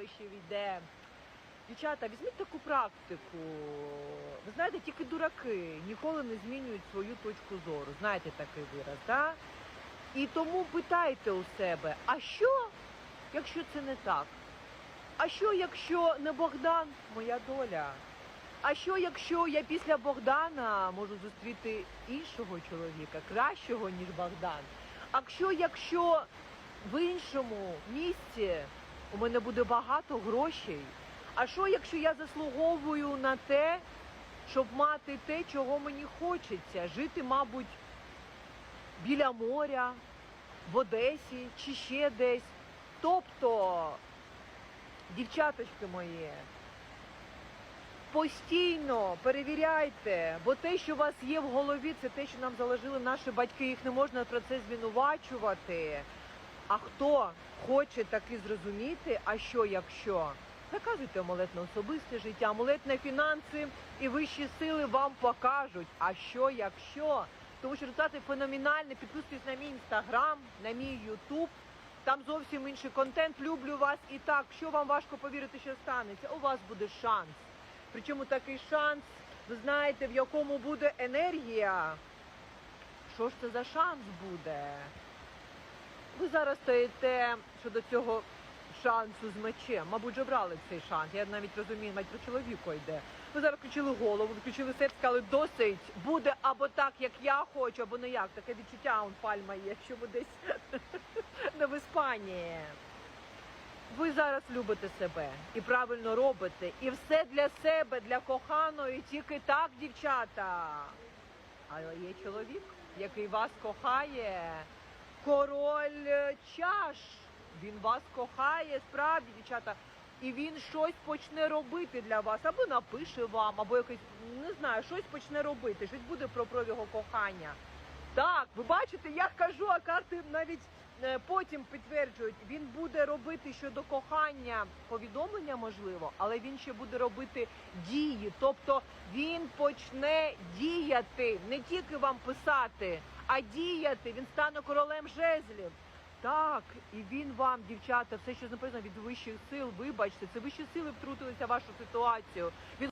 дощів йде. Дівчата, візьміть таку практику. Ви знаєте, тільки дураки ніколи не змінюють свою точку зору. Знаєте такий вираз, так? І тому питайте у себе, а що, якщо це не так? А що, якщо не Богдан, моя доля? А що, якщо я після Богдана можу зустріти іншого чоловіка, кращого, ніж Богдан? А що, якщо в іншому місці у мене буде багато грошей? А що, якщо я заслуговую на те, щоб мати те, чого мені хочеться? Жити, мабуть, біля моря, в Одесі чи ще десь. Тобто, дівчаточки мої, постійно перевіряйте, бо те, що у вас є в голові, це те, що нам заложили наші батьки, їх не можна про це звинувачувати. А хто хоче таки зрозуміти, а що якщо? Заказуйте амулет на особисте життя, амулет на фінанси і вищі сили вам покажуть. А що якщо? Тому що результати феноменальні. Підписуйтесь на мій інстаграм, на мій ютуб. Там зовсім інший контент. Люблю вас. І так, що вам важко повірити, що станеться, у вас буде шанс. Причому такий шанс, ви знаєте, в якому буде енергія. Що ж це за шанс буде? Ви зараз стоїте щодо цього шансу з мечем. Мабуть, вже брали цей шанс. Я навіть розумію, навіть про чоловіка йде. Ви зараз включили голову, включили серце, сказали, досить буде або так, як я хочу, або не як. Таке відчуття он пальма є, що ви десь не в Іспанії. Ви зараз любите себе і правильно робите. І все для себе, для коханої, тільки так, дівчата. Але є чоловік, який вас кохає. Король е, чаш. Він вас кохає, справді, дівчата. І він щось почне робити для вас, або напише вам, або якось, не знаю, щось почне робити, щось буде про, про його кохання. Так, ви бачите, я кажу, а карти навіть е, потім підтверджують, він буде робити щодо кохання повідомлення, можливо, але він ще буде робити дії. Тобто він почне діяти, не тільки вам писати, а діяти. Він стане королем жезлів. Так, і він вам, дівчата, все, що написано від вищих сил, вибачте, це вищі сили втрутилися в вашу ситуацію. Він